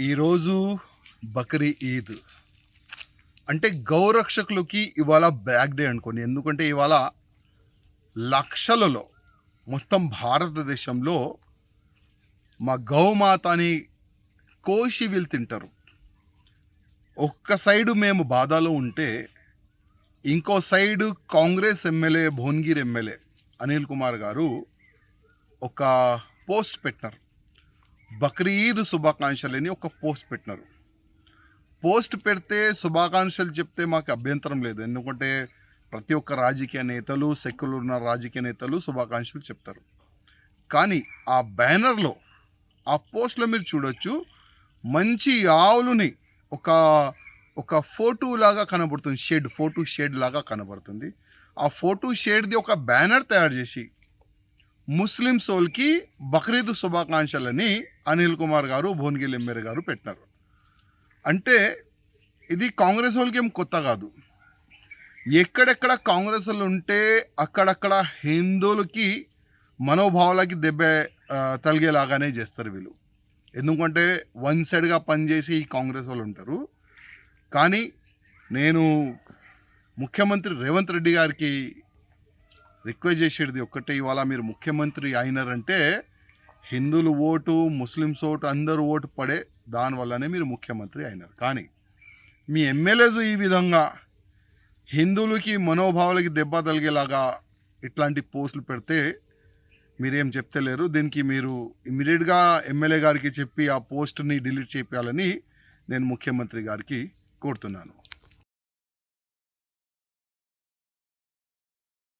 ఈరోజు బక్రీ ఈద్. అంటే గౌరక్షకులకి ఇవాళ బ్యాక్ డే అనుకోండి. ఎందుకంటే ఇవాళ లక్షలలో మొత్తం భారతదేశంలో మా గౌమాతని కోసి వీళ్ళు తింటారు. ఒక్క సైడు మేము బాధలో ఉంటే ఇంకో side Congress MLA Bhuvanagiri MLA Anil Kumar గారు ఒక పోస్ట్ పెట్టినారు. బక్రీద్ శుభాకాంక్షలు అని ఒక పోస్ట్ పెట్టినారు. పోస్ట్ పెడితే శుభాకాంక్షలు చెప్తే మాకు అభ్యంతరం లేదు. ఎందుకంటే ప్రతి ఒక్క రాజకీయ నేతలు సెక్యులర్ ఉన్న రాజకీయ నేతలు శుభాకాంక్షలు చెప్తారు. కానీ ఆ బ్యానర్లో ఆ పోస్ట్లో మీరు చూడొచ్చు మంచి ఆవులని ఒక ఒక ఫోటో లాగా కనబడుతుంది షేడ్ ఫోటో షేడ్ లాగా కనబడుతుంది. ఆ ఫోటో షేడ్ది ఒక బ్యానర్ తయారు చేసి ముస్లిం సోల్కి బక్రీద్ శుభాకాంక్షలని అనిల్ కుమార్ గారు భువనగిరి ఎమ్మెల్యే గారు పెట్టినారు. అంటే ఇది కాంగ్రెస్ వాళ్ళకి ఏం కొత్త కాదు. ఎక్కడెక్కడ కాంగ్రెస్ వాళ్ళు ఉంటే అక్కడక్కడ హిందువులకి మనోభావాలకి దెబ్బ తలిగేలాగానే చేస్తారు వీళ్ళు. ఎందుకంటే వన్ సైడ్గా పనిచేసి ఈ కాంగ్రెస్ వాళ్ళు ఉంటారు. కానీ నేను ముఖ్యమంత్రి రేవంత్ రెడ్డి గారికి రిక్వెస్ట్ చేసేది ఒక్కటే ఇవాళ మీరు ముఖ్యమంత్రి అయినారంటే హిందువులు ఓటు ముస్లిమ్స్ ఓటు అందరూ ఓటు పడే దానివల్లనే మీరు ముఖ్యమంత్రి అయినారు. కానీ మీ ఎమ్మెల్యేస్ ఈ విధంగా హిందువులకి మనోభావాలకి దెబ్బ తగిలేలాగా ఇట్లాంటి పోస్టులు పెడితే మీరేం చెప్తలేరు? దీనికి మీరు ఇమీడియట్గా ఎమ్మెల్యే గారికి చెప్పి ఆ పోస్ట్ని డిలీట్ చేయాలని నేను ముఖ్యమంత్రి గారికి కోరుతున్నాను.